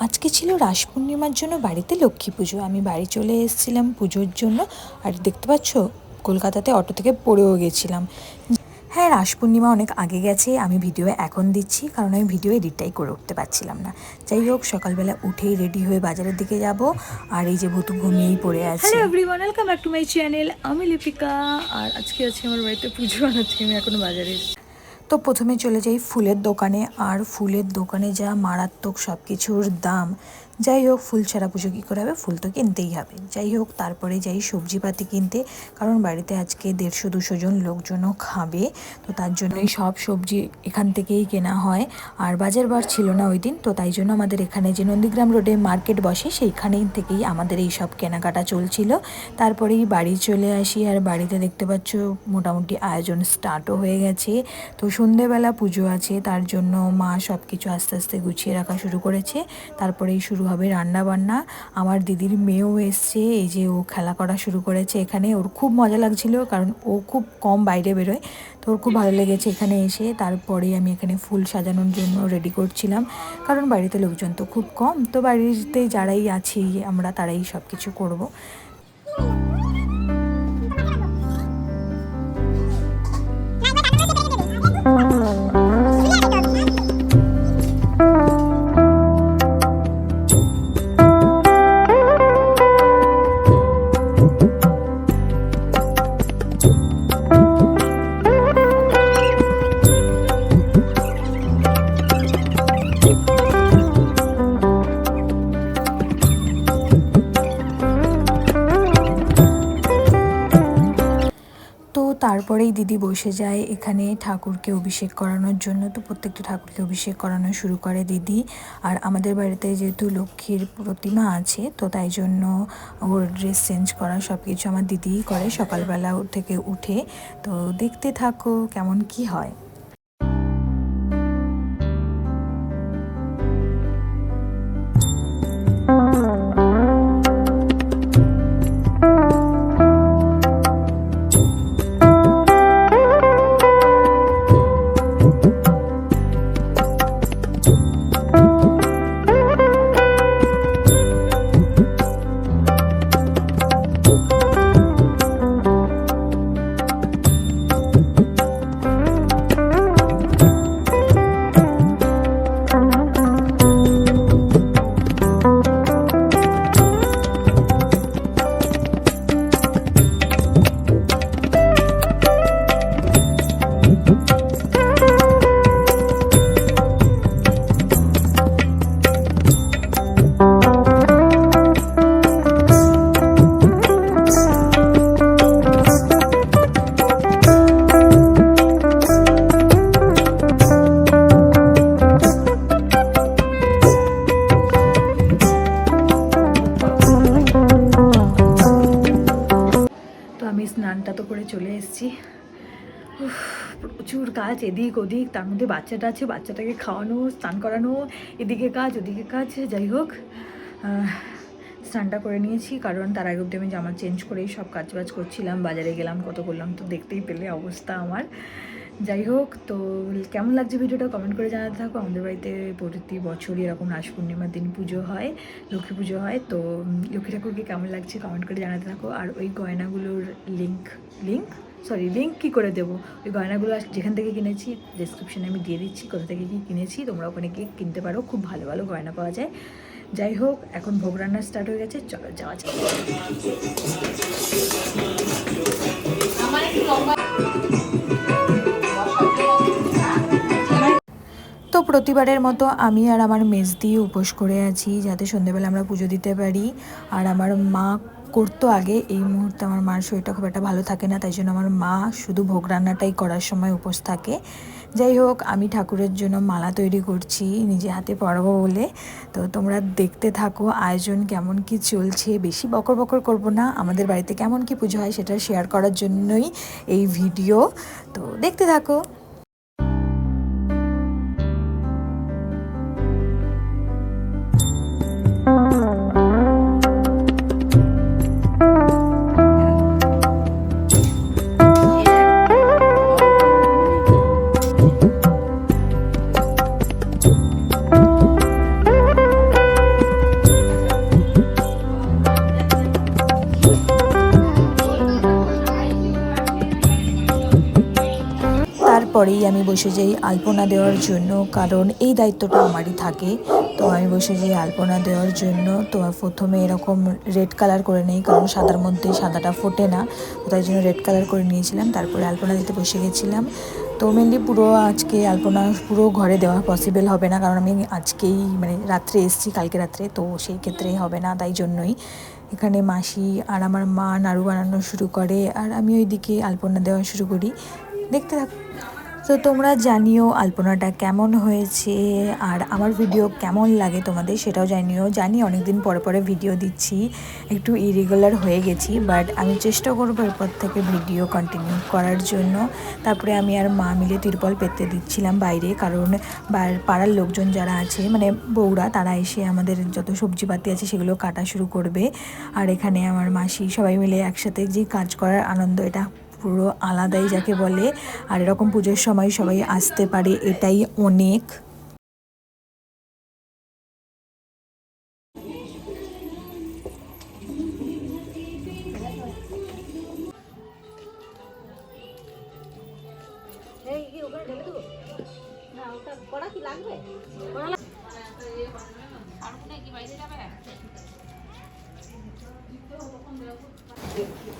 আজকে ছিল রাস পূর্ণিমার জন্য বাড়িতে লক্ষ্মী পুজো। আমি বাড়ি চলে এসেছিলাম পুজোর জন্য। আর দেখতে পাচ্ছ? কলকাতাতে অটো থেকে পড়েও গেছিলাম। হ্যাঁ রাস পূর্ণিমা অনেক আগে গেছে। আমি ভিডিও এখন দিচ্ছি, কারণ আমি ভিডিও এডিটটাই করে উঠতে পারছিলাম না। যাই হোক, সকালবেলা উঠেই রেডি হয়ে বাজারের দিকে যাব। আর এই যে ভূতু ঘুমিয়েই পড়ে আছে। Hello everyone welcome back to my channel আমি লিপিকা, আর আজকে আছে আমার বাড়িতে পুজো। আর আজকে আমি এখনও বাজারে। তো প্রথমে চলে যাই ফুলের দোকানে, আর ফুলের দোকানে যা মারাত্মক সব কিছুর দাম। যাই হোক, ফুল ছাড়া পুজো কী করে হবে? ফুল তো কিনতেই হবে। যাই হোক, তারপরে যাই সবজিপাতি কিনতে, কারণ বাড়িতে আজকে দেড়শো, দুশো জন লোকজনও খাবে, তো তার জন্যই সব সবজি এখান থেকেই কেনা হয়। আর বাজার বার ছিল না ওই দিন, তো তাই জন্য আমাদের এখানে যে নন্দীগ্রাম রোডে মার্কেট বসে, সেইখানেই থেকেই আমাদের এই সব কেনাকাটা চলছিল। তারপরেই বাড়ি চলে আসি, আর বাড়িতে দেখতে পাচ্ছ মোটামুটি আয়োজন স্টার্টও হয়ে গেছে। তো সন্ধেবেলা পুজো আছে, তার জন্য মা সব কিছু আস্তে আস্তে গুছিয়ে রাখা শুরু করেছে। তারপরেই শুরু হবে রান্না বান্না আমার দিদির মেয়েও এসছে, এই যে ও খেলা করা শুরু করেছে এখানে। ওর খুব মজা লাগছিল, কারণ ও খুব কম বাইরে বেরোয়। তো ওর খুব ভালো লেগেছে এখানে এসে। তারপরে আমি এখানে ফুল সাজানোর জন্য রেডি করছিলাম। কারণ বাড়িতে লোকজন তো খুব কম। তো বাড়িতে যারাই আছি আমরা, তারাই সব কিছু করব। তারপরেই দিদি বসে যায় এখানে ঠাকুরকে অভিষেক করানোর জন্য। তো প্রত্যেকটা ঠাকুরকে অভিষেক করানো শুরু করে দিদি। আর আমাদের বাড়িতে যেহেতু লক্ষ্মীর প্রতিমা আছে, তো তাই জন্য ওর ড্রেস চেঞ্জ করা সব কিছু আমার দিদিই করে। সকালবেলা থেকে উঠে। তো দেখতে থাকো কেমন কি হয়। করে চলে এসেছি। প্রচুর কাজ এদিক ওদিক, তার মধ্যে বাচ্চাটা আছে, বাচ্চাটাকে খাওয়ানো, স্নান করানো, এদিকে কাজ, ওদিকে কাজ, যাই হোক। স্নানটা করে নিয়েছি, কারণ তার আগে অব্দি আমি জামা চেঞ্জ করেই সব কাজ বাজ করছিলাম, বাজারে গেলাম, কত করলাম, তো দেখতেই পেলে অবস্থা আমার। যাই হোক তো কেমন লাগছে ভিডিওটা কমেন্ট করে জানাতে থাকো। আমাদের বাড়িতে প্রতি বছরই এরকম রাস পূর্ণিমার দিন পুজো হয়, লক্ষ্মী পুজো হয়। তো লক্ষ্মী ঠাকুরকে কেমন লাগছে কমেন্ট করে জানাতে থাকো। আর ওই গয়নাগুলোর লিঙ্ক লিঙ্ক সরি লিঙ্ক কী করে দেবো? ওই গয়নাগুলো যেখান থেকে কিনেছি ডিসক্রিপশানে আমি দিয়ে দিচ্ছি, কোথা থেকে কী কিনেছি। তোমরা ওখানে গিয়ে কিনতে পারো, খুব ভালো ভালো গয়না পাওয়া যায়। যাই হোক এখন ভোগ রান্না স্টার্ট হয়ে গেছে, চলো যাওয়া যাক। তো প্রতিবারের মতো আমি আর আমার মেজ দিয়ে উপোস করে আছি যাতে সন্ধেবেলা আমরা পুজো দিতে পারি। আর আমার মা করতো আগে, এই মুহূর্তে আমার মার শরীরটা খুব একটা ভালো থাকে না, তাই জন্য আমার মা শুধু ভোগ রান্নাটাই করার সময় উপোস থাকে। যাই হোক, আমি ঠাকুরের জন্য মালা তৈরি করছি, নিজে হাতে পরাবো বলে। তো তোমরা দেখতে থাকো, আয়োজন কেমন কি চলছে, বেশি বকর বকর করব না। আমাদের বাড়িতে কেমন কি পুজো হয় সেটা শেয়ার করার জন্যই এই ভিডিও তো দেখতে থাকো। তারপরেই আমি বসে যাই আলপনা দেওয়ার জন্য, কারণ এই দায়িত্বটা আমারই থাকে। তো আমি বসে যাই আলপনা দেওয়ার জন্য। তো প্রথমে এরকম রেড কালার করে নেই, কারণ সাদার মধ্যে সাদাটা ফোটে না। তো তাই জন্য রেড কালার করে নিয়েছিলাম। তারপরে আলপনা দিতে বসে গেছিলাম। তো মেনলি পুরো আজকে আলপনা পুরো ঘরে দেওয়া পসিবল হবে না, কারণ আমি আজকেই মানে রাত্রে এসেছি, কালকে রাত্রে। তো সেই ক্ষেত্রে হবে না, তাই জন্যই। এখানে মাসি আর আমার মা নাড়ু বানানো শুরু করে, আর আমি ওইদিকে আলপনা দেওয়া শুরু করি। দেখতে থাক। তো তোমরা জানিও আলপনাটা কেমন হয়েছে, আর আমার ভিডিও কেমন লাগে তোমাদের সেটাও জানিও। জানি অনেকদিন পরে পরে ভিডিও দিচ্ছি, একটু ইরেগুলার হয়ে গেছি বাট আমি চেষ্টা করব এরপর থেকে ভিডিও কন্টিনিউ করার জন্য। তারপরে আমি আর মা মিলে তিরপল পেতে দিচ্ছিলাম বাইরে, কারণ পাড়ার লোকজন যারা আছে মানে বউরা, তারা এসে আমাদের যত সবজিপাতি আছে সেগুলো কাটা শুরু করবে। আর এখানে আমার মাসি সবাই মিলে একসাথে যে কাজ করার আনন্দ, এটা পুরো আলাদাই যাকে বলে। আর এরকম পুজোর সময় সবাই আসতে পারে এটাই অনেক।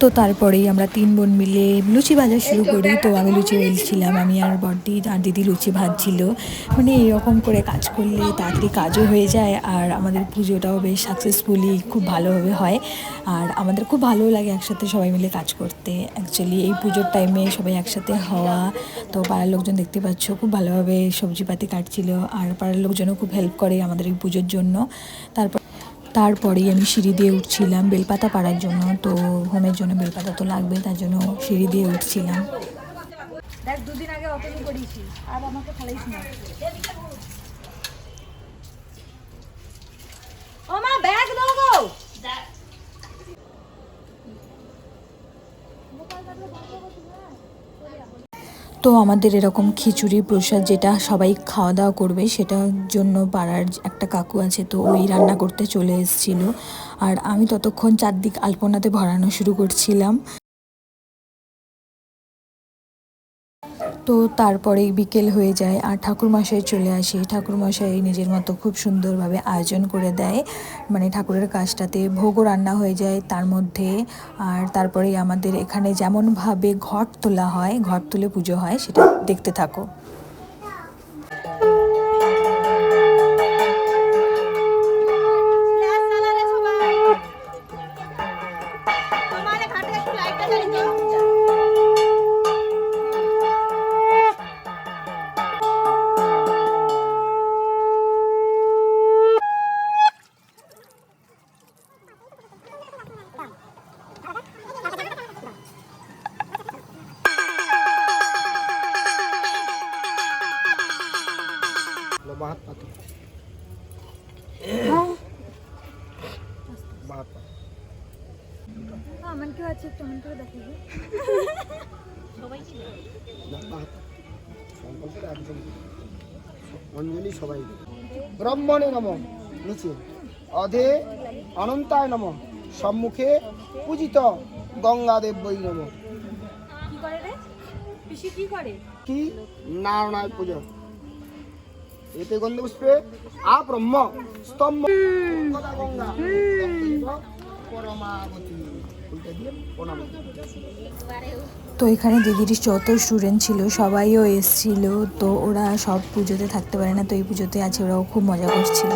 তো তারপরেই আমরা তিন বোন মিলে লুচি ভাজা শুরু করি। তো আমি লুচি বেলছিলাম, আমি আর বড়দি আর দিদি লুচি ভাজছিল। মানে এরকম করে কাজ করলে তাড়াতাড়ি কাজও হয়ে যায় আর আমাদের পুজোটাও বেশ সাকসেসফুলি খুব ভালোভাবে হয়। আর আমাদের খুব ভালো লাগে একসাথে সবাই মিলে কাজ করতে। অ্যাকচুয়ালি এই পুজোর টাইমে সবাই একসাথে হওয়া, তো পাড়ার লোকজন দেখতে পাচ্ছ, খুব ভালোভাবে সবজিপাতি কাটছিল। আর পাড়ার লোকজনও খুব হেল্প করে আমাদের এই পুজোর জন্য। তারপর তারপরেই আমি সিঁড়ি দিয়ে উঠছিলাম বেলপাতা পাড়ার জন্য, তো হোমের জন্য বেলপাতা তো লাগবে, তার জন্য সিঁড়ি দিয়ে উঠছিলাম। দেখ, দুদিন আগে অপেন আর আমাকে না। ও মা তো আমাদের এরকম খিচুড়ি, প্রসাদ যেটা সবাই খাওয়া দাওয়া করবে, সেটার জন্য পাড়ার একটা কাকু আছে, তো ওই রান্না করতে চলে এসেছিল। আর আমি ততক্ষণ চারদিক আলপনাতে ভরানো শুরু করছিলাম। তো তারপরে বিকেল হয়ে যায় আর ঠাকুরমশাই চলে আসে। ঠাকুরমশাই নিজের মতো খুব সুন্দরভাবে আয়োজন করে দেয়। মানে ঠাকুরের কাজটাতে ভোগও রান্না হয়ে যায় তার মধ্যে। আর তারপরে আমাদের এখানে যেমনভাবে ঘট তোলা হয় ঘট তুলে পুজো হয়, সেটা দেখতে থাকো। অঞ্জলি সবাই ব্রহ্মণে নম। নিচে। অধে অনন্তায় নম। সম্মুখে পূজিত গঙ্গাদেব্যই নম। কি নারায়ণায় পুজো। এতে গন্ধপুষ্পে আ ব্রহ্ম স্তম্ভ। গঙ্গা। পরমাবতী। তো এখানে দিদির যত স্টুডেন্ট ছিল, সবাইও এসছিল, তো ওরা সব পুজোতে থাকতে পারে না, তো এই পুজোতে আছে, ওরাও খুব মজা করছিল।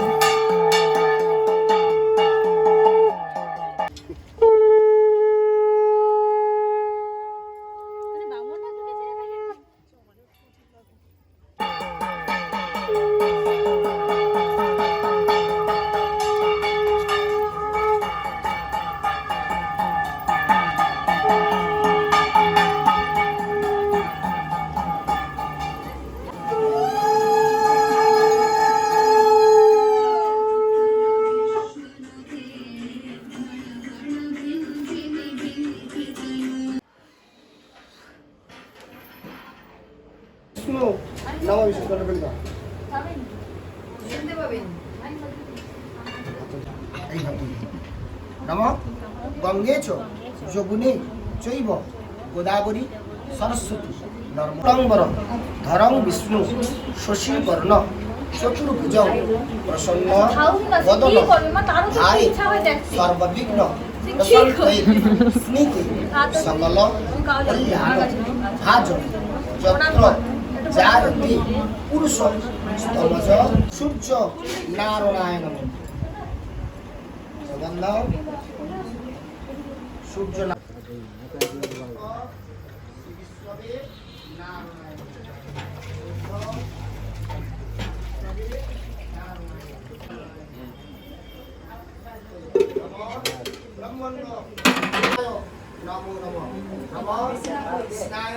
এইভাবে নম গঙ্গে চ চৈব, গোদাবরী, সরস্বতী নর্মলম্বর ধরং বিষ্ণু শশী বর্ণ চতুর্ভুজ, প্রসন্ন, বদন, ধারে, সর্ববিঘ্ন সকল ভাজ, যত্র, জায়তি, পুরুষ সূর্য নারায়ণ সূর্য না- নমো নমো নমো কৃষ্ণায়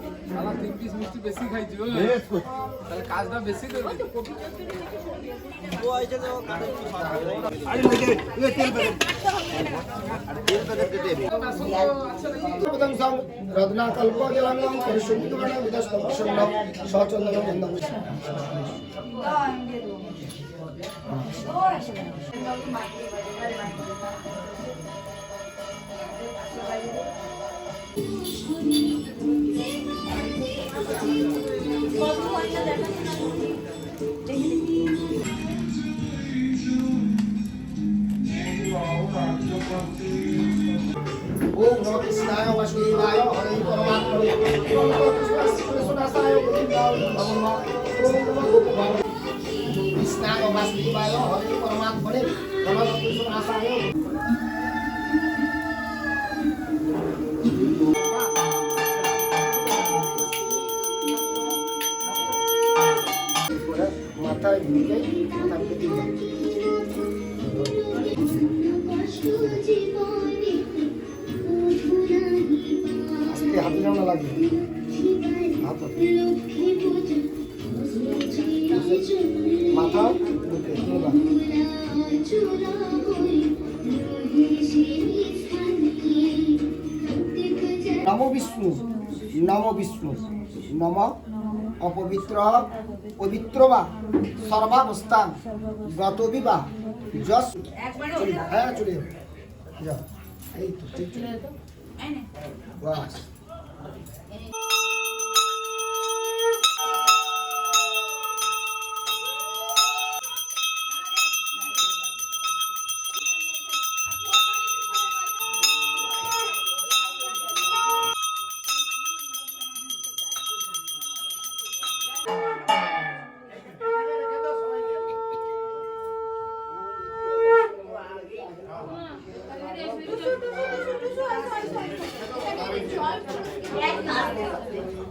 আমার তিন পিস মিষ্টি বেশি খাইছি। তাহলে কাজটা বেশি করবি পদং সং রত্নাকল্প জলঙ্গম পরিশুদ্ধবর্ণ বিদস্ত প্রসন্ন সচন্দন গন্ধম ওম বিষ্ণু নম বিষ্ণু। নম অপবিত্র পবিত্র বা সর্বাবস্থান গত বিবাহ যশ। হ্যাঁ চলে যাবে এই তো ঠিক চলে বাস।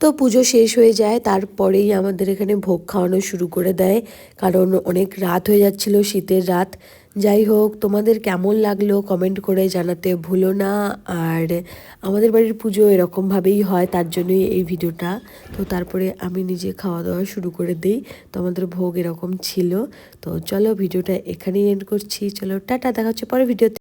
তো পুজো শেষ হয়ে যায়, তারপরেই আমাদের এখানে ভোগ খাওয়ানো শুরু করে দেয়। কারণ অনেক রাত হয়ে যাচ্ছিল শীতের রাত। যাই হোক, তোমাদের কেমন লাগল কমেন্ট করে জানাতে ভুলো না। আর আমাদের বাড়ির পুজো এরকমভাবেই হয়, তার জন্যই এই ভিডিওটা। তো তারপরে আমি নিজে খাওয়া দাওয়া শুরু করে দিই। তো আমাদের ভোগ এরকম ছিল। তো চলো ভিডিওটা এখানেই এন্ড করছি। চলো, টাটা, দেখা হচ্ছে পরে ভিডিওতে।